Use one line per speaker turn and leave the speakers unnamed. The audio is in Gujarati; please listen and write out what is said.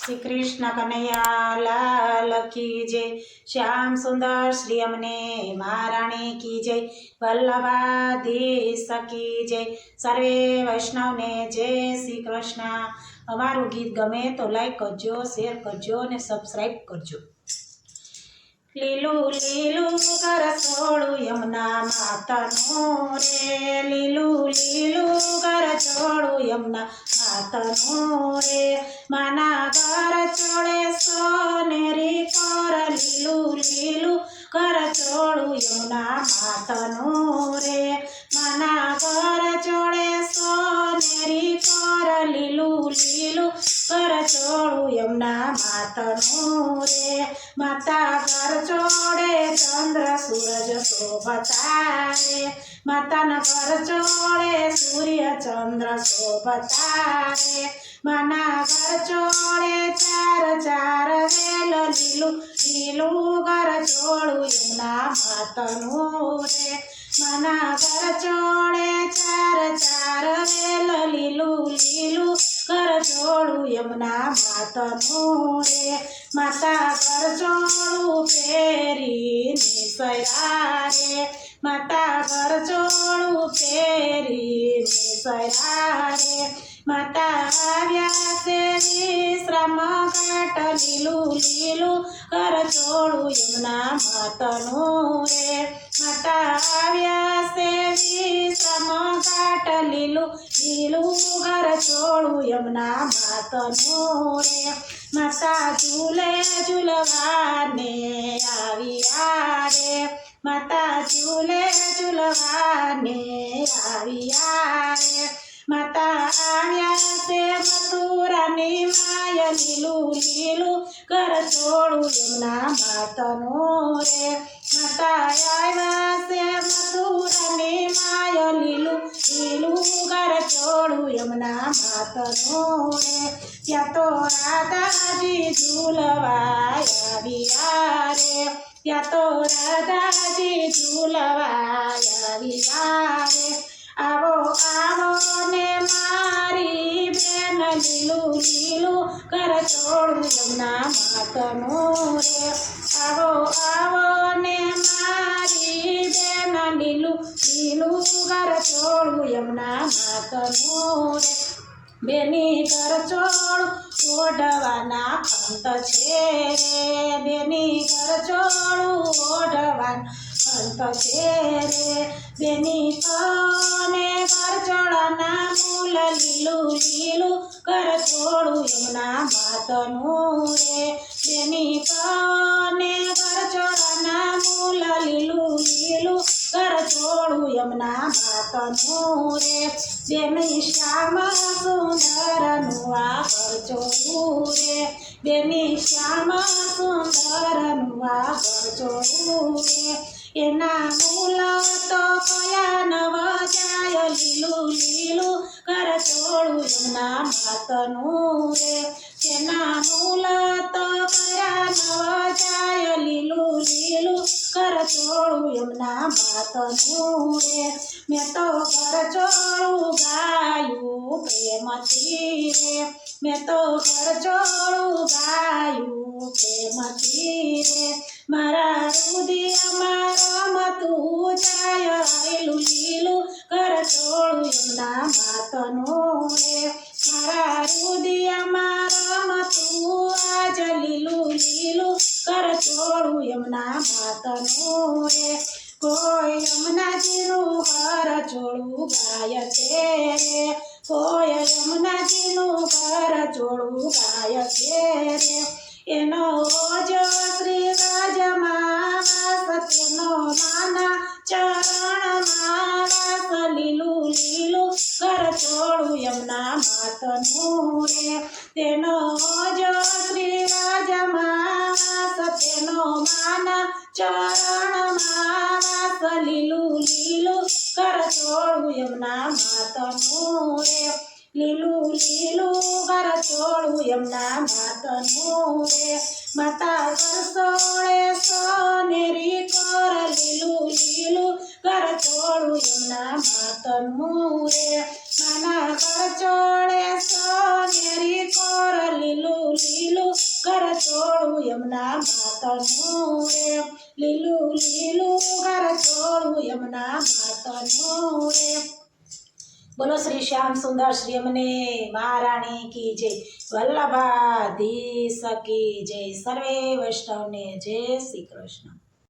શ્રી કૃષ્ણ કનૈયા લાલ કી જય. શ્યામ સુંદર શ્રી અમને મહારાણી કી જય. વલ્લભાધીશ કી જય. સર્વે વૈષ્ણવને જય શ્રી કૃષ્ણ. અમારું ગીત ગમે તો લાઈક કરજો શેર કરજો અને સબસ્ક્રાઈબ કરજો. લીલું લીલું કરછોડું યમુના માતાનું રે. લીલું લીલું કરછોડું યમુના માતાનું રે. માના માતાનું રે માતા ઘર ચોડે ચંદ્ર સૂરજ શોભતા રે માતાના ઘર ચોળે સૂર્ય ચંદ્ર શોભતા રે માના ઘર ચોળે ચાર ચાર વેલ લીલું લીલું ઘર ચોળું એમના માતનું રે માના ઘર ચોળે એમના માતનું રે માતા ઘર ચોળું પહેરી નિસયા રે માતા ઘર ચોળું પહેરી નિસયા રે માતા આવ્યા છે શ્રમ ઘાટ લીલું લીલું કરજોળું એમના માતનું રે. માતા આવ્યા છે ઘાટ લીલું લીલું ઘર ચોળું એમના માતનું રે. માતા ઝૂલે ઝૂલવાને આવ્યા રે માતા ઝૂલે ઝૂલવાને આવ્યા રે માતા આવ્યા છે મથુરાની માય, લીલું લીલું ઘર છોડું યમના માતનો રે. આવ્યા માય લીલું લીલું ઘર છોડું યમના માતનું રે ત્યાં તો રાધાજી ઝૂલવા આવ્યા રે ત્યાં તો રાધાજી ઝૂલવા રે આવો આવો ને મારી બેન લીલું લીલું કર છોડું યમના માતનું રે. આવો આવો ને મારી બેન લીલું લીલું ઘર છોડું યમુના માતનું રે બેની ઘર ચોળ, ઓઢવાના અંત છે રે. બેની ઘર ચોળું, ઓઢવાના અંત છે રે. બેની તને ઘર ચોળાના મૂલ લીલું લીલું ઘર છોડું એમના માતનું રે બેની કને ઘર ચોળાના મૂલ લીલું લીલું ઘર છોડું યમના માતનું રે. બેની શ્યામ સુંદરનું આ ઘર ચોરું રે. બેની શ્યામ સુંદરનું આ ઘર ચોરું રે. એના મૂલ તો કયા નવ જાય? લીલું લીલું ઘર છોડું યમના માતનું રે. એમના રે મેં તો ઘર ચોળું ગાયું, પ્રેમથી રે. મેં તો ઘર ચોળું ગાયું, પ્રેમથી રે. મારા રુદિયામાં રમતું જાય લીલું લીલું ઘર ચોળું એમના માતનું રે. મારા રુદિયામાં રમતું આજ લીલું લીલું કર ચોળું એમના માતનું રે. કોઈ યમુનાજીનું ઘર છોડું ગાય છે રે હોય યમુનાજીનું ઘર છોડું ગાય છે રે એનો જો શ્રી રાજમાં સત્યનો માના ચરણ મારા લીલું લીલું ઘર છોડું યમના માતનું રે તેનો જો છોડું યમુના માતનું રે લીલું લીલું ઘર છોડું એમના માતનું રે માતા કરસોળે સોનેરી કર લીલું લીલું ઘર છોડું એમના માતનું રે માના ઘર ચોળે સોનેરી કર લીલું લીલું યમુના માતનું રે લીલું લીલું ઘર છોડું યમુના માતનું રે બોલો શ્રી શ્યામ સુંદર શ્રી અમને મહારાણી કી જય. વલ્લભાધીશ સકી જય. સર્વે વૈષ્ણવને જય શ્રી કૃષ્ણ.